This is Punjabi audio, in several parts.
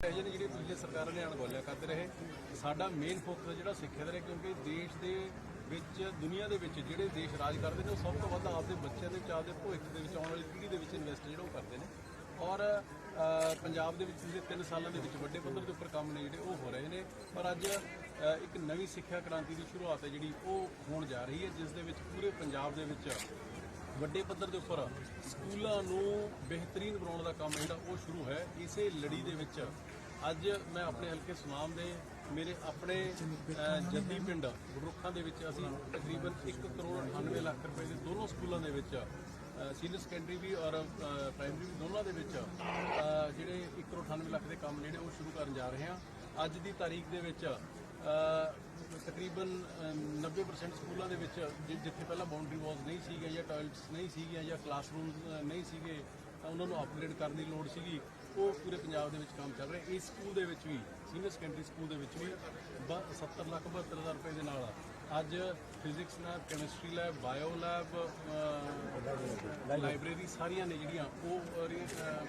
ਇਹ ਜਿਹੜੇ ਜਿਹੜੇ ਪਿਛਲੇ ਸਰਕਾਰਾਂ ਨੇ ਅਣਗੌਲਿਆ ਕਰਦੇ ਰਹੇ ਸਾਡਾ ਮੇਨ ਫੋਕਸ ਜਿਹੜਾ ਸਿੱਖਿਆ ਦਾ ਰਿਹਾ ਕਿਉਂਕਿ ਦੇਸ਼ ਦੇ ਵਿੱਚ, ਦੁਨੀਆ ਦੇ ਵਿੱਚ ਜਿਹੜੇ ਦੇਸ਼ ਰਾਜ ਕਰਦੇ ਨੇ, ਉਹ ਸਭ ਤੋਂ ਵੱਧ ਆਪਦੇ ਬੱਚਿਆਂ ਦੇ ਵਿੱਚ ਆਪਦੇ ਭਵਿੱਖ ਦੇ ਵਿੱਚ ਆਉਣ ਵਾਲੀ ਪੀੜ੍ਹੀ ਦੇ ਵਿੱਚ ਇਨਵੈਸਟ ਜਿਹੜਾ ਉਹ ਕਰਦੇ ਨੇ। ਔਰ ਪੰਜਾਬ ਦੇ ਵਿੱਚ ਪਿਛਲੇ 3 ਸਾਲਾਂ ਦੇ ਵਿੱਚ ਵੱਡੇ ਪੱਧਰ ਦੇ ਉੱਪਰ ਕੰਮ ਨੇ ਜਿਹੜੇ ਉਹ ਹੋ ਰਹੇ ਨੇ। ਪਰ ਅੱਜ ਇੱਕ ਨਵੀਂ ਸਿੱਖਿਆ ਕ੍ਰਾਂਤੀ ਦੀ ਸ਼ੁਰੂਆਤ ਹੈ ਜਿਹੜੀ ਉਹ ਹੋਣ ਜਾ ਰਹੀ ਹੈ, ਜਿਸ ਦੇ ਵਿੱਚ ਪੂਰੇ ਪੰਜਾਬ ਦੇ ਵਿੱਚ ਵੱਡੇ ਪੱਧਰ ਦੇ ਉੱਪਰ ਸਕੂਲਾਂ ਨੂੰ ਬਿਹਤਰੀਨ ਦਾ ਕੰਮ ਜਿਹੜਾ ਉਹ ਸ਼ੁਰੂ ਹੈ, ਇਸੇ ਲੜੀ ਦੇ ਵਿੱਚ ਅੱਜ ਮੈਂ ਆਪਣੇ ਹਲਕੇ ਸੁਨਾਮ ਦੇ ਮੇਰੇ ਆਪਣੇ ਜੱਦੀ ਪਿੰਡ ਰੁੱਖਾਂ ਦੇ ਵਿੱਚ ਅਸੀਂ ਤਕਰੀਬਨ 1 ਕਰੋੜ 98 ਲੱਖ ਰੁਪਏ ਦੇ ਦੋਨੋਂ ਸਕੂਲਾਂ ਦੇ ਵਿੱਚ ਸੀਨੀਅਰ ਸੈਕੰਡਰੀ ਵੀ ਔਰ ਪ੍ਰਾਇਮਰੀ ਵੀ ਦੋਨਾਂ ਦੇ ਵਿੱਚ ਜਿਹੜੇ 1 ਕਰੋੜ 98 ਲੱਖ ਦੇ ਕੰਮ ਜਿਹੜੇ ਉਹ ਸ਼ੁਰੂ ਕਰਨ ਜਾ ਰਹੇ ਹਾਂ। ਅੱਜ ਦੀ ਤਾਰੀਖ ਦੇ ਵਿੱਚ ਤਕਰੀਬਨ ਅਹ 90% ਸਕੂਲਾਂ ਦੇ ਵਿੱਚ ਜਿੱਥੇ ਪਹਿਲਾਂ ਬਾਉਂਡਰੀ ਵਾਲਸ ਨਹੀਂ ਸੀਗੇ ਜਾਂ ਟਾਇਲਟਸ ਨਹੀਂ ਸੀਗੀਆਂ ਜਾਂ ਕਲਾਸਰੂਮਸ ਨਹੀਂ ਸੀਗੇ ਤਾਂ ਉਹਨਾਂ ਨੂੰ ਅਪਗ੍ਰੇਡ ਕਰਨ ਦੀ ਲੋੜ ਸੀਗੀ। ਉਹ ਪੂਰੇ ਪੰਜਾਬ ਦੇ ਵਿੱਚ ਕੰਮ ਚੱਲ ਰਿਹਾ। ਇਸ ਸਕੂਲ ਦੇ ਵਿੱਚ ਵੀ ਸੀਨੀਅਰ ਸੈਕੰਡਰੀ ਸਕੂਲ ਦੇ ਵਿੱਚ ਵੀ ਬ- 70 ਲੱਖ 72 ਹਜ਼ਾਰ ਰੁਪਏ ਦੇ ਨਾਲ ਅੱਜ physics lab chemistry lab bio lab library ਸਾਰੀਆਂ ਨੇ ਜਿਹੜੀਆਂ, ਉਹ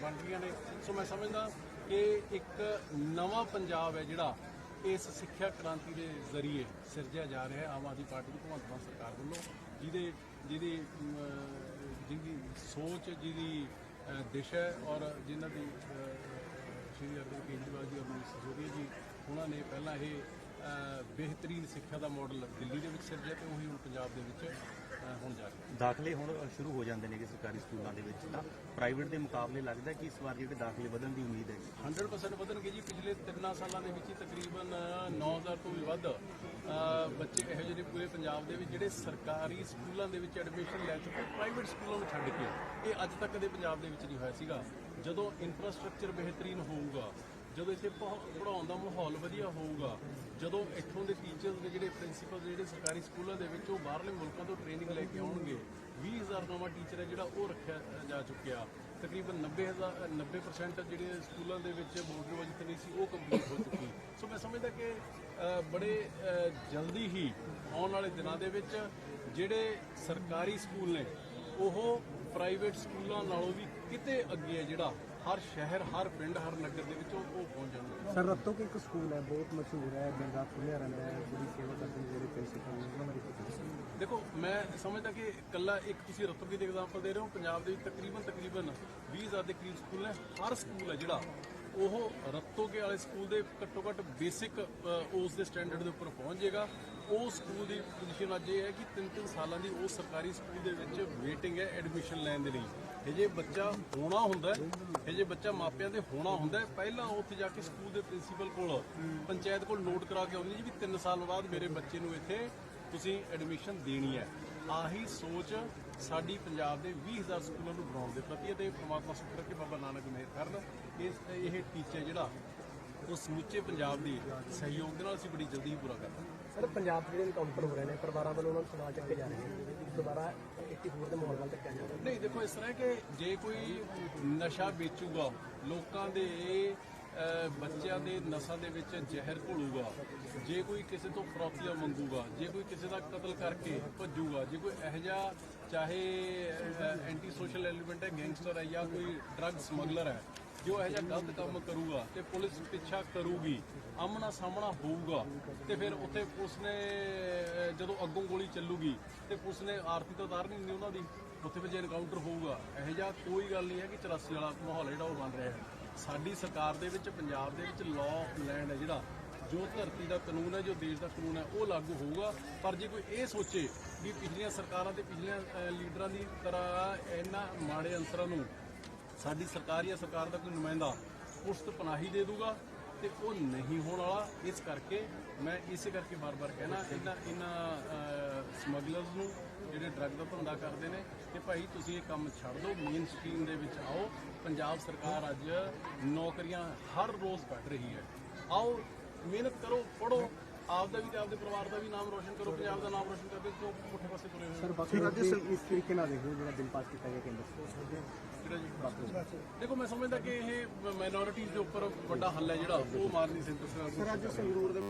ਬਣ ਰਹੀਆਂ ਨੇ। ਸੋ ਮੈਂ ਸਮਝਦਾ ਕਿ ਇੱਕ ਨਵਾਂ ਪੰਜਾਬ ਹੈ ਜਿਹੜਾ ਇਸ ਸਿੱਖਿਆ ਕ੍ਰਾਂਤੀ ਦੇ ਜ਼ਰੀਏ ਸਿਰਜਿਆ ਜਾ ਰਿਹਾ ਹੈ। ਆਮ ਆਦਮੀ ਪਾਰਟੀ ਦੀ ਭਗਵੰਤ ਮਾਨ ਸਰਕਾਰ ਵੱਲੋਂ, ਜਿਹਦੇ, ਜਿਹਦੀ ਜਿਹਦੀ ਸੋਚ, ਜਿਹਦੀ ਦਿਸ਼ ਹੈ ਔਰ ਜਿਨ੍ਹਾਂ ਦੀ ਸ਼੍ਰੀ ਅਰਵਿੰਦ ਕੇਜਰੀਵਾਲ ਜੀ ਔਰ ਮਨੀਸ਼ ਸਿਸੋਦੀਆ ਜੀ, ਉਹਨਾਂ ਨੇ ਪਹਿਲਾਂ ਇਹ ਬਿਹਤਰੀਨ ਸਿੱਖਿਆ ਦਾ ਮਾਡਲ ਦਿੱਲੀ ਦੇ ਵਿੱਚ ਸਿਰਜਿਆ ਤੇ ਉਹੀ ਹੁਣ ਪੰਜਾਬ ਦੇ ਵਿੱਚ ਹੋਣ ਜਾ ਰਿਹਾ ਦਾਖਲੇ ਹੁਣ ਸ਼ੁਰੂ ਹੋ ਜਾਂਦੇ ਨੇ ਸਰਕਾਰੀ ਸਕੂਲਾਂ ਦੇ ਵਿੱਚ। ਤਾਂ ਪ੍ਰਾਈਵੇਟ ਦੇ ਮੁਕਾਬਲੇ ਲੱਗਦਾ ਕਿ ਇਸ ਵਾਰ ਜਿਹੜੇ ਦਾਖਲੇ ਵਧਣ ਦੀ ਉਮੀਦ ਹੈ? 100% ਵਧਣਗੇ ਜੀ। ਪਿਛਲੇ 3 ਸਾਲਾਂ ਦੇ ਵਿੱਚ ਹੀ ਤਕਰੀਬਨ 9000 ਤੋਂ ਵੀ ਵੱਧ ਅ, ਬੱਚੇ ਇਹੋ ਜਿਹੇ ਨੇ ਪੂਰੇ ਪੰਜਾਬ ਦੇ ਵਿੱਚ ਜਿਹੜੇ ਸਰਕਾਰੀ ਸਕੂਲਾਂ ਦੇ ਵਿੱਚ ਐਡਮਿਸ਼ਨ ਲੈ ਚੁੱਕੇ ਪ੍ਰਾਈਵੇਟ ਸਕੂਲਾਂ ਨੂੰ ਛੱਡ ਕੇ। ਇਹ ਅੱਜ ਤੱਕ ਦੇ ਪੰਜਾਬ ਦੇ ਵਿੱਚ ਨਹੀਂ ਹੋਇਆ ਸੀਗਾ। ਜਦੋਂ ਇਨਫਰਾਸਟ੍ਰਕਚਰ ਬਿਹਤਰੀਨ ਹੋਊਗਾ ਜਦੋਂ ਇੱਥੇ ਪੜ੍ਹਾ- ਪੜ੍ਹਾਉਣ ਦਾ ਮਾਹੌਲ ਵਧੀਆ ਹੋਊਗਾ, ਜਦੋਂ ਇੱਥੋਂ ਦੇ ਟੀਚਰਸ ਦੇ ਜਿਹੜੇ ਪ੍ਰਿੰਸੀਪਲ ਜਿਹੜੇ ਸਰਕਾਰੀ ਸਕੂਲਾਂ ਦੇ ਵਿੱਚ ਉਹ ਬਾਹਰਲੇ ਮੁਲਕਾਂ ਤੋਂ ਟ੍ਰੇਨਿੰਗ ਲੈ ਕੇ ਆਉਣਗੇ 20000 ਨਵਾਂ ਟੀਚਰ ਹੈ ਜਿਹੜਾ ਉਹ ਰੱਖਿਆ ਜਾ ਚੁੱਕਿਆ। ਤਕਰੀਬਨ 90000 90% ਜਿਹੜੇ ਸਕੂਲਾਂ ਦੇ ਵਿੱਚ ਬਾਉਂਡਰੀ ਵਾਲ ਜਿੱਥੇ ਨਹੀਂ ਸੀ, ਉਹ ਕੰਪਲੀਟ ਹੋ ਚੁੱਕੀ। ਸੋ ਮੈਂ ਸਮਝਦਾ ਕਿ ਬੜੇ ਜਲਦੀ ਹੀ ਆਉਣ ਵਾਲੇ ਦਿਨਾਂ ਦੇ ਵਿੱਚ ਜਿਹੜੇ ਸਰਕਾਰੀ ਸਕੂਲ ਨੇ, ਉਹ ਪ੍ਰਾਈਵੇਟ ਸਕੂਲਾਂ ਨਾਲੋਂ ਵੀ ਕਿਤੇ ਅੱਗੇ ਹੈ ਜਿਹੜਾ ਹਰ ਸ਼ਹਿਰ ਹਰ ਪਿੰਡ ਹਰ ਨਗਰ ਦੇ ਵਿੱਚ ਉਹ ਉਹ ਪਹੁੰਚ ਜਾਣਗੇ ਸਰ ਰੱਤੋ ਕੇ ਇੱਕ ਸਕੂਲ ਹੈ ਬਹੁਤ ਮਸ਼ਹੂਰ ਹੈ ਦਿਨ ਰਾਤ ਖੁੱਲਿਆ ਰਹਿੰਦਾ ਹੈ ਬੜੀ ਸੇਵਾ ਕਰਦੇ ਨੇ ਜਿਹੜੇ ਪ੍ਰਿੰਸੀਪਲ ਨੇ ਉਹਨਾਂ ਬਾਰੇ ਕੁਝ ਦੇਖੋ ਮੈਂ ਸਮਝਦਾ ਕਿ ਕੱਲਾ ਇੱਕ ਤੁਸੀਂ ਰਤੋਗੀ ਦੇ ਐਗਜ਼ਾਮਪਲ ਦੇ ਰਹੇ ਹੋ ਪੰਜਾਬ ਦੇ ਵਿੱਚ ਤਕਰੀਬਨ ਤਕਰੀਬਨ 20000 ਦੇ ਕਰੀਬ ਸਕੂਲ ਨੇ। ਹਰ ਸਕੂਲ ਹੈ ਜਿਹੜਾ ਉਹ ਰਤੋਗੇ ਵਾਲੇ ਸਕੂਲ ਦੇ ਘੱਟੋ ਘੱਟ ਬੇਸਿਕ ਉਸ ਦੇ ਸਟੈਂਡਰਡ ਦੇ ਉੱਪਰ ਪਹੁੰਚ ਜਾਏਗਾ। ਉਹ ਸਕੂਲ ਦੀ ਪੋਜੀਸ਼ਨ ਅੱਜ ਇਹ ਹੈ ਕਿ 3-3 ਸਾਲਾਂ ਦੀ ਉਹ ਸਰਕਾਰੀ ਸਕੂਲ ਦੇ ਵਿੱਚ ਵੇਟਿੰਗ ਹੈ ਐਡਮਿਸ਼ਨ ਲੈਣ ਦੇ ਲਈ। ਇਹ ਜੇ ਬੱਚਾ ਹੋਣਾ ਹੁੰਦਾ ਇਹ ਜੇ ਬੱਚਾ ਮਾਪਿਆਂ ਦੇ ਹੋਣਾ ਹੁੰਦਾ ਪਹਿਲਾਂ ਉੱਥੇ ਜਾ ਕੇ ਸਕੂਲ ਦੇ ਪ੍ਰਿੰਸੀਪਲ ਕੋਲ, ਪੰਚਾਇਤ ਕੋਲ ਨੋਟ ਕਰਾ ਕੇ ਆਉਂਦੀ ਜੀ ਵੀ 3 ਸਾਲ ਬਾਅਦ ਮੇਰੇ ਬੱਚੇ ਨੂੰ ਇੱਥੇ ਤੁਸੀਂ ਐਡਮਿਸ਼ਨ ਦੇਣੀ ਹੈ। ਆਹੀ ਸੋਚ ਸਾਡੀ ਪੰਜਾਬ ਦੇ 20000 ਸਕੂਲਾਂ ਨੂੰ ਬਣਾਉਣ ਦੇ ਪ੍ਰਤੀ ਹੈ ਤੇ ਪ੍ਰਮਾਤਮਾ ਸ਼ੁਕਰ ਹੈ ਕਿ ਬਾਬਾ ਨਾਨਕ ਮਿਹਰ ਕਰਨ ਇਸ ਇਹ ਟੀਚਾ ਜਿਹੜਾ ਉਹ ਸਮੁੱਚੇ ਪੰਜਾਬ ਦੀ ਸਹਿਯੋਗ ਦੇ ਨਾਲ ਅਸੀਂ ਬੜੀ ਜਲਦੀ ਹੀ ਪੂਰਾ ਕਰਾਂਗੇ ਸਰ ਪੰਜਾਬ 'ਚ ਜਿਹੜੇ ਇਨਕਾਊਂਟਰ ਹੋ ਰਹੇ ਨੇ ਪਰਿਵਾਰਾਂ ਵੱਲੋਂ ਉਹਨਾਂ ਨੂੰ ਸਵਾਲ ਚੱਕੇ ਜਾ ਰਹੇ ਨੇ ਦੁਬਾਰਾ ਇੱਕ ਹੋਰ ਦੇ ਮਾਹੌਲ ਵੱਲ ਚੱਕਿਆ ਜਾ ਰਿਹਾ। ਨਹੀਂ ਦੇਖੋ ਇਸ ਤਰ੍ਹਾਂ ਹੈ ਕਿ ਜੇ ਕੋਈ ਨਸ਼ਾ ਵੇਚੂਗਾ ਲੋਕਾਂ ਦੇ ਬੱਚਿਆਂ ਦੇ ਨਸਾਂ ਦੇ ਵਿੱਚ ਜ਼ਹਿਰ ਘੋਲੂਗਾ ਜੇ ਕੋਈ ਕਿਸੇ ਤੋਂ ਫਰੌਤੀਆਂ ਮੰਗੂਗਾ ਜੇ ਕੋਈ ਕਿਸੇ ਦਾ ਕਤਲ ਕਰਕੇ ਭੱਜੂਗਾ ਜੇ ਕੋਈ ਇਹੋ ਜਿਹਾ ਚਾਹੇ ਐਂਟੀ ਸੋਸ਼ਲ ਐਲੀਮੈਂਟ ਹੈ ਗੈਂਗਸਟਰ ਹੈ ਜਾਂ ਕੋਈ ਡਰੱਗ ਸਮਗਲਰ ਹੈ ਜੋ ਇਹੋ ਜਿਹਾ ਗਲਤ ਕੰਮ ਕਰੂਗਾ ਤੇ ਪੁਲਿਸ ਪਿੱਛਾ ਕਰੂਗੀ, ਆਮਣਾ ਸਾਹਮਣਾ ਹੋਊਗਾ, ਤੇ ਫਿਰ ਉੱਥੇ ਪੁਲਿਸ ਨੇ ਜਦੋਂ ਅੱਗੋਂ ਗੋਲੀ ਚੱਲੂਗੀ, ਤੇ ਪੁਲਿਸ ਨੇ ਆਰਤੀ ਤਾਂ ਉਤਾਰਨੀ ਨਹੀਂ ਉਹਨਾਂ ਦੀ, ਉੱਥੇ ਫਿਰ ਜੇ ਐਨਕਾਊਂਟਰ ਹੋਊਗਾ। ਇਹੋ ਜਿਹਾ ਕੋਈ ਗੱਲ ਨਹੀਂ ਹੈ ਕਿ 84 ਵਾਲਾ ਮਾਹੌਲ ਜਿਹੜਾ ਉਹ ਬਣ ਰਿਹਾ ਹੈ। ਸਾਡੀ ਸਰਕਾਰ ਦੇ ਵਿੱਚ, ਪੰਜਾਬ ਦੇ ਵਿੱਚ ਲਾਅ ਲੈਂਡ ਹੈ ਜਿਹੜਾ, ਜੋ ਧਰਤੀ ਦਾ ਕਾਨੂੰਨ ਹੈ, ਜੋ ਦੇਸ਼ ਦਾ ਕਾਨੂੰਨ ਹੈ, ਉਹ ਲਾਗੂ ਹੋਊਗਾ। ਪਰ ਜੇ ਕੋਈ ਇਹ ਸੋਚੇ ਵੀ ਪਿਛਲੀਆਂ ਸਰਕਾਰਾਂ ਤੇ ਪਿਛਲੀਆਂ ਲੀਡਰਾਂ ਦੀ ਤਰ੍ਹਾਂ ਇਹਨਾਂ ਮਾੜੇ ਅੰਸਰਾਂ ਨੂੰ ਸਾਡੀ ਸਰਕਾਰ ਜਾਂ ਸਰਕਾਰ ਦਾ ਕੋਈ ਨੁਮਾਇੰਦਾ ਪੁਸ਼ਤ ਪਨਾਹੀ ਦੇ ਦੂਗਾ ਤੇ ਉਹ ਨਹੀਂ ਹੋਣ ਵਾਲਾ। ਇਸ ਕਰਕੇ ਮੈਂ ਇਸੇ ਕਰਕੇ ਬਾਰ-ਬਾਰ ਕਹਿਣਾ ਇਹਨਾਂ ਇਹਨਾਂ ਸਮਗਲਰਸ ਨੂੰ ਜਿਹੜੇ ਡਰੱਗ ਦਾ ਧੰਦਾ ਕਰਦੇ ਨੇ ਕਿ ਭਾਈ ਤੁਸੀਂ ਇਹ ਕੰਮ ਛੱਡ ਦਿਓ ਮੇਨ ਸਟ੍ਰੀਮ ਦੇ ਵਿੱਚ ਆਓ। ਪੰਜਾਬ ਸਰਕਾਰ ਅੱਜ ਨੌਕਰੀਆਂ ਹਰ ਰੋਜ਼ ਕੱਢ ਰਹੀ ਹੈ। ਆਓ, ਮਿਹਨਤ ਕਰੋ ਪੜੋ ਆਪਦਾ ਵੀ ਤੇ ਆਪਦੇ ਪਰਿਵਾਰ ਦਾ ਵੀ ਨਾਮ ਰੋਸ਼ਨ ਕਰੋ ਪੰਜਾਬ ਦਾ ਨਾਮ ਰੋਸ਼ਨ ਕਰਦੇ ਕਿਉਂ ਪੁੱਠੇ ਪਾਸੇ ਤੁਰੇ ਹੋਏ ਹੋ? ਸਰ ਬਾਕੀ ਰਾਜੇ ਇਸ ਤਰੀਕੇ ਨਾਲ ਦੇਖੋ ਜਿਹੜਾ ਬਿੱਲ ਪਾਸ ਕੀਤਾ ਗਿਆ ਕੇਂਦਰ ਸਰਕਾਰ ਜਿਹੜਾ ਜੀ ਦੇਖੋ ਮੈਂ ਸਮਝਦਾ ਕਿ ਇਹ ਮਾਈਨੋਰਿਟੀਜ਼ ਦੇ ਉੱਪਰ ਵੱਡਾ ਹੱਲ ਹੈ ਜਿਹੜਾ ਉਹ ਮਾਰਨੀ ਸਿੰਪਲ ਸਰ ਅੱਜ ਸੰਗਰੂਰ ਦੇ